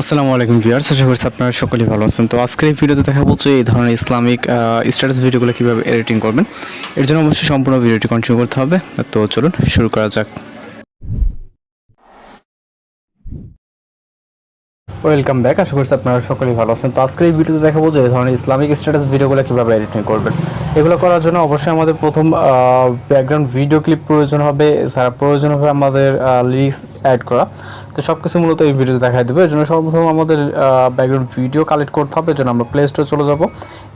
আসসালামু আলাইকুম ভিউয়ার্স আশা করছি আপনারা সকলেই ভালো আছেন। তো আজকের এই ভিডিওতে দেখা বলছে এই ধরনের ইসলামিক স্ট্যাটাস ভিডিওগুলো কীভাবে এডিটিং করবেন এর জন্য অবশ্যই সম্পূর্ণ ভিডিওটি কন্টিনিউ করতে হবে। তো চলুন শুরু করা যাক। ওয়েলকাম ব্যাক আশা করছি আপনারা সকলেই ভালো আছেন। তো আজকের এই ভিডিওতে দেখাবো যে এই ধরনের ইসলামিক স্ট্যাটাস ভিডিওগুলো কীভাবে এডিটিং করবেন। এগুলো করার জন্য অবশ্যই আমাদের প্রথম ব্যাকগ্রাউন্ড ভিডিও ক্লিপ প্রয়োজন হবে, এছাড়া প্রয়োজন হবে আমাদের লিরিক্স অ্যাড করা। তো সব কিছু মূলত এই ভিডিওতে দেখাই দেবে। এর জন্য সর্বপ্রথম আমাদের ব্যাকগ্রাউন্ড ভিডিও কালেক্ট করতে হবে এর জন্য আমরা প্লে স্টোরে চলে যাব।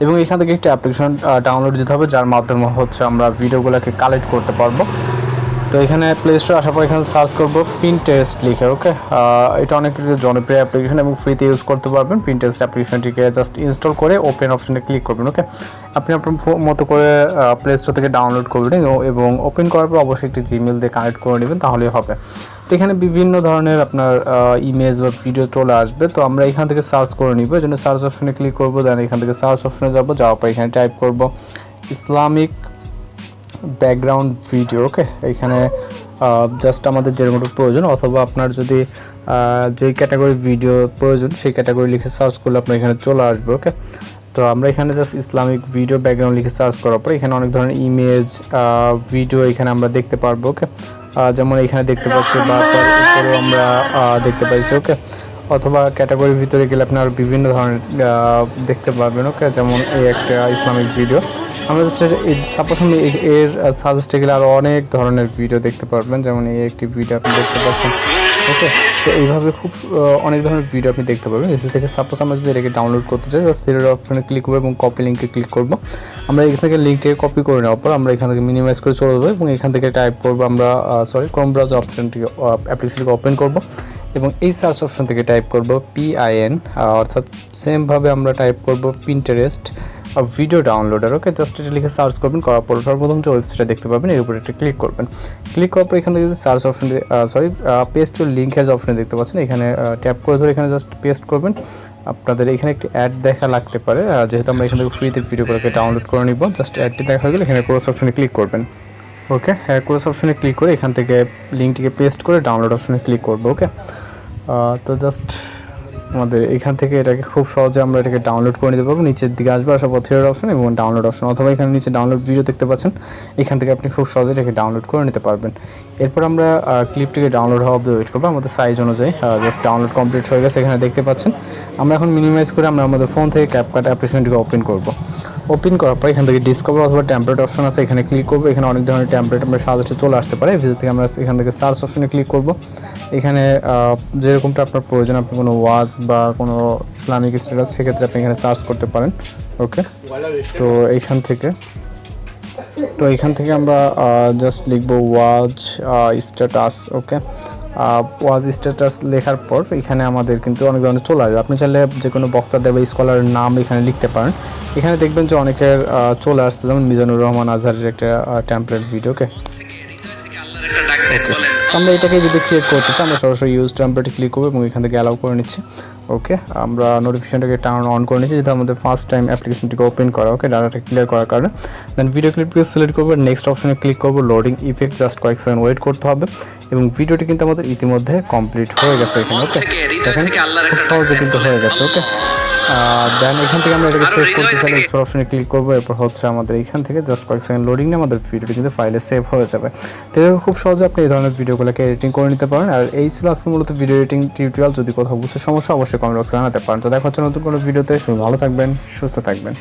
এবং এখান থেকে একটি অ্যাপ্লিকেশন ডাউনলোড দিতে হবে, যার মাধ্যমে হচ্ছে আমরা ভিডিওগুলোকে কালেক্ট করতে পারব। তো এখানে প্লে স্টোর আসার পর এখানে সার্চ করব পিনটেস্ট লিখে ওকে এটা অনেক জনপ্রিয় অ্যাপ্লিকেশন এবং ফ্রিতে ইউজ করতে পারবেন। পিনটেস্ট অ্যাপ্লিকেশনটিকে জাস্ট ইনস্টল করে ওপেন অপশনে ক্লিক করবেন ওকে আপনি আপনার মতো করে প্লে স্টোর থেকে ডাউনলোড করবেন এবং ওপেন করার পর অবশ্যই একটি জিমেল দিয়ে কানেক্ট করে নেবেন, তাহলেই হবে। তো এখানে বিভিন্ন ধরনের আপনার ইমেজ বা ভিডিও চলে আসবে। তো আমরা এখান থেকে সার্চ করে নিব। এই জন্য সার্চ অপশনে ক্লিক করব দেন এখান থেকে সার্চ অপশনে যাব, যাওয়ার পর এখানে টাইপ করব ইসলামিক ব্যাকগ্রাউন্ড ভিডিও ওকে এখানে জাস্ট আমাদের যেরকম প্রয়োজন, অথবা আপনার যদি যেই ক্যাটাগরি ভিডিও প্রয়োজন, সেই ক্যাটাগরি লিখে সার্চ করলে আপনার এখানে চলে আসবে ওকে তো আমরা এখানে জাস্ট ইসলামিক ভিডিও ব্যাকগ্রাউন্ড লিখে সার্চ করার পর, এখানে অনেক ধরনের ইমেজ ভিডিও এখানে আমরা দেখতে পারব ওকে যেমন এখানে দেখতে পাচ্ছি, বা আমরা দেখতে পাইছি ওকে অথবা ক্যাটাগরির ভিতরে গেলে আপনার বিভিন্ন ধরনের দেখতে পারবেন, ওকে? যেমন এই একটা ইসলামিক ভিডিও আমরা সাপোজ আমি এর সাজেস্টে গেলে আরও অনেক ধরনের ভিডিও দেখতে পারবেন। যেমন এই একটি ভিডিও আপনি দেখতে পাচ্ছেন, ওকে? তো এইভাবে খুব অনেক ধরনের ভিডিও আপনি দেখতে পাবেন এখান থেকে সাপোজ আমরা যদি এটাকে ডাউনলোড করতে চাই জাস্ট সিলের অপশনে ক্লিক করব এবং কপি লিঙ্কে ক্লিক করব। আমরা এখান থেকে লিঙ্কটিকে কপি করে নেওয়ার পর আমরা এখান থেকে মিনিমাইজ করে চলে যাব এবং এখান থেকে টাইপ করব আমরা সরি ক্রোম ব্রাউজার অপশনটি অ্যাপ্লিকেশনটিকে ওপেন করব। এবং এই সার্চ অপশন থেকে টাইপ করব পিআইএন অর্থাৎ সেমভাবে আমরা টাইপ করব Pinterest video downloader okay just এটা লিখে সার্চ করবেন, করার পর সর্বপ্রথম যে ওয়েবসাইটটা দেখতে পাবেন, এর উপরে একটা ক্লিক করবেন। ক্লিক করার পর এখান থেকে search option sorry paste to link has অপশনে দেখতে পাচ্ছেন, এখানে ট্যাপ করে ধরে এখানে জাস্ট পেস্ট করবেন। আপনাদের এখানে একটি অ্যাড দেখা লাগতে পারে যেহেতু আমরা এখান থেকে ফ্রিতে ভিডিওগুলোকে ডাউনলোড করে নিব জাস্ট অ্যাডটি দেখা হয়ে গেলে এখানে ক্রোস অপশনে ক্লিক করবেন। ওকে হ্যাঁ ক্রোস অপশনে ক্লিক করে এখান থেকে লিঙ্কটিকে পেস্ট করে ডাউনলোড অপশনে ক্লিক করব ওকে তো জাস্ট আমাদের এখান থেকে এটাকে খুব সহজে আমরা এটাকে ডাউনলোড করে নিতে পারব। নিচের দিকে আসবে, আসা পথের অপশন এবং ডাউনলোড অপশন অথবা এখানে নিচে ডাউনলোড ভিডিও দেখতে পাচ্ছেন, এখান থেকে আপনি খুব সহজে এটাকে ডাউনলোড করে নিতে পারবেন। এরপর আমরা ক্লিপটিকে ডাউনলোড হওয়া অব্দি ওয়েট করব। আমাদের সাইজ অনুযায়ী জাস্ট ডাউনলোড কমপ্লিট হয়ে গেছে এখানে দেখতে পাচ্ছেন। আমরা এখন মিনিমাইজ করে আমরা আমাদের ফোন থেকে ক্যাপকাট অ্যাপ্লিকেশনটিকে ওপেন করব। ওপেন করার পর এখান থেকে ডিসকভার অথবা ট্যাম্পলেট অপশন আছে, এখানে ক্লিক করব। এখানে অনেক ধরনের ট্যাম্পলেট আমরা সাজেস্টে চলে আসতে পারে। ভিতর থেকে আমরা এখান থেকে সার্চ অপশনে ক্লিক করব। এখানে যেরকমটা আপনার প্রয়োজন, আপনি কোনো ওয়াজ বা কোনো ইসলামিক স্ট্যাটাস সেক্ষেত্রে আপনি এখানে সার্চ করতে পারেন। ওকে তো এইখান থেকে, তো এখান থেকে আমরা জাস্ট লিখব ওয়াজ স্ট্যাটাস ওকে ওয়াজ স্ট্যাটাস লেখার পর এখানে আমাদের কিন্তু অনেক ধরনের চলে আসবে। আপনি চাইলে যে কোনো বক্তাদের বা স্কলারের নাম এখানে লিখতে পারেন। এখানে দেখবেন যে অনেকের চলে আসছে। যেমন মিজানুর রহমান আজহারের একটা ট্যাম্পলেট ভিডিওকে আমরা এটাকে যদি ক্রিয়েট করতে চাই, আমরা সরাসরি ইউজ ট্যাম্পলেটে ক্লিক করব এবং এখান থেকে অ্যালাউ করে নিচ্ছি। ওকে আমরা নোটিফিকেশনটাকে টার্ন অন করে নিচ্ছি যেটা আমাদের ফার্স্ট টাইম অ্যাপ্লিকেশনটিকে ওপেন করা ওকে ডাটাটা ক্লিয়ার করার কারণে। দেন ভিডিও ক্লিপকে সিলেক্ট করব নেক্সট অপশনে ক্লিক করব লোডিং ইফেক্ট জাস্ট কয়েক সেকেন্ড ওয়েট করতে হবে। এবং ভিডিওটি কিন্তু আমাদের ইতিমধ্যে কমপ্লিট হয়ে গেছে এখানে ওকে দেখেন খুব সহজে কিন্তু হয়ে গেছে ওকে দেন এখান থেকে আমরা এটাকে সেভ করতে চাই এক্সপ্লোর অপশনে ক্লিক করব এরপর হচ্ছে আমাদের এখান থেকে জাস্ট কয়েক সেকেন্ড লোডিং নিয়ে আমাদের ভিডিওটি কিন্তু ফাইলে সেভ হয়ে যাবে। তো খুব সহজে আপনি এই ধরনের ভিডিওগুলোকে এডিটিং করে নিতে পারেন। আর এই ছিল আজকে মূলত ভিডিও এডিটিং টিউটোরিয়াল যদি কোথাও বুঝতে সমস্যা অবশ্যই কমেন্ট বক্সে জানাতে পারেন। তো দেখা হচ্ছে নতুন কোনো ভিডিওতে। সবাই ভালো থাকবেন, সুস্থ থাকবেন।